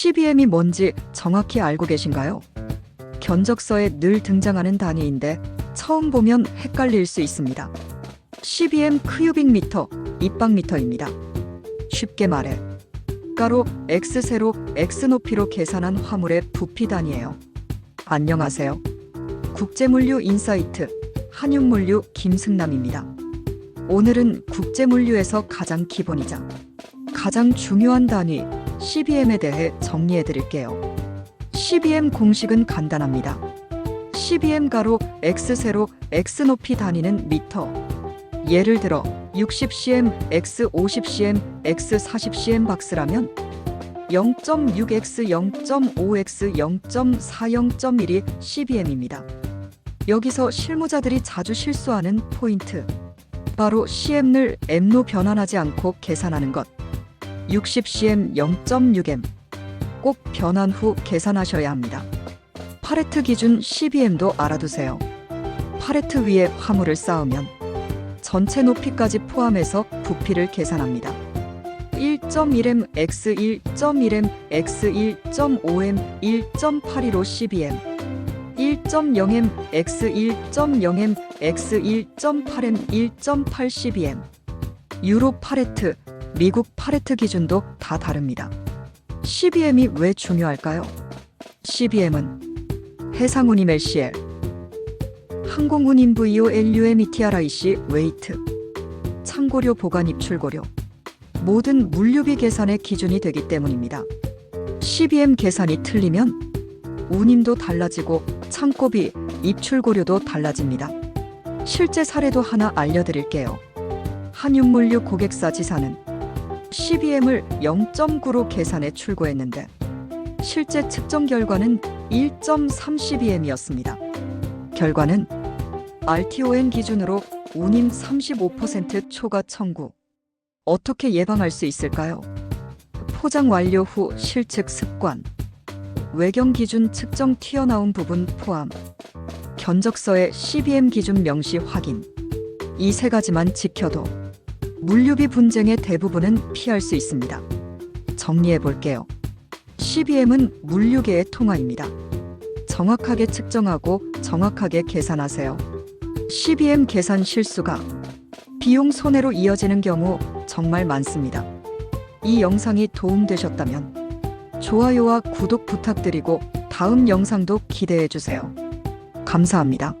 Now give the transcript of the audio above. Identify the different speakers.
Speaker 1: CBM이 뭔지 정확히 알고 계신가요? 견적서에 늘 등장하는 단위인데 처음 보면 헷갈릴 수 있습니다. CBM 크유빅 미터, 입방 미터입니다. 쉽게 말해 가로 X 세로 X 높이로 계산한 화물의 부피 단위예요. 안녕하세요. 국제물류 인사이트 한윤물류 김승남입니다. 오늘은 국제물류에서 가장 기본이자 가장 중요한 단위 CBM에 대해 정리해 드릴게요. CBM 공식은 간단합니다. CBM 가로 X 세로 X 높이 단위는 미터. 예를 들어 60cm, X 50cm, X 40cm 박스라면 0.6x, 0.5x, 0.40.1이 CBM입니다. 여기서 실무자들이 자주 실수하는 포인트. 바로 CM를 M로 변환하지 않고 계산하는 것. 60cm 0.6m. 꼭 변환 후 계산하셔야 합니다. 파레트 기준 CBM도 알아두세요. 파레트 위에 화물을 쌓으면 전체 높이까지 포함해서 부피를 계산합니다. 1.1m x 1.1m x 1.5m 1.82로 CBM 1.0m x 1.0m x 1.8m 1.8 CBM 유로 파레트, 미국 파레트 기준도 다 다릅니다. CBM이 왜 중요할까요? CBM은 해상운임 LCL, 항공운임 VOLUM ETRIC 웨이트, 창고료 보관 입출고료, 모든 물류비 계산의 기준이 되기 때문입니다. CBM 계산이 틀리면 운임도 달라지고 창고비, 입출고료도 달라집니다. 실제 사례도 하나 알려드릴게요. 한윤물류 고객사 지사는 CBM을 0.9로 계산해 출고했는데 실제 측정 결과는 1.3CBM이었습니다. 결과는 RTON 기준으로 운임 35% 초과 청구. 어떻게 예방할 수 있을까요? 포장 완료 후 실측 습관. 외경 기준 측정 튀어나온 부분 포함. 견적서의 CBM 기준 명시 확인. 이 세 가지만 지켜도 물류비 분쟁의 대부분은 피할 수 있습니다. 정리해 볼게요. CBM은 물류계의 통화입니다. 정확하게 측정하고 정확하게 계산하세요. CBM 계산 실수가 비용 손해로 이어지는 경우 정말 많습니다. 이 영상이 도움되셨다면 좋아요와 구독 부탁드리고 다음 영상도 기대해 주세요. 감사합니다.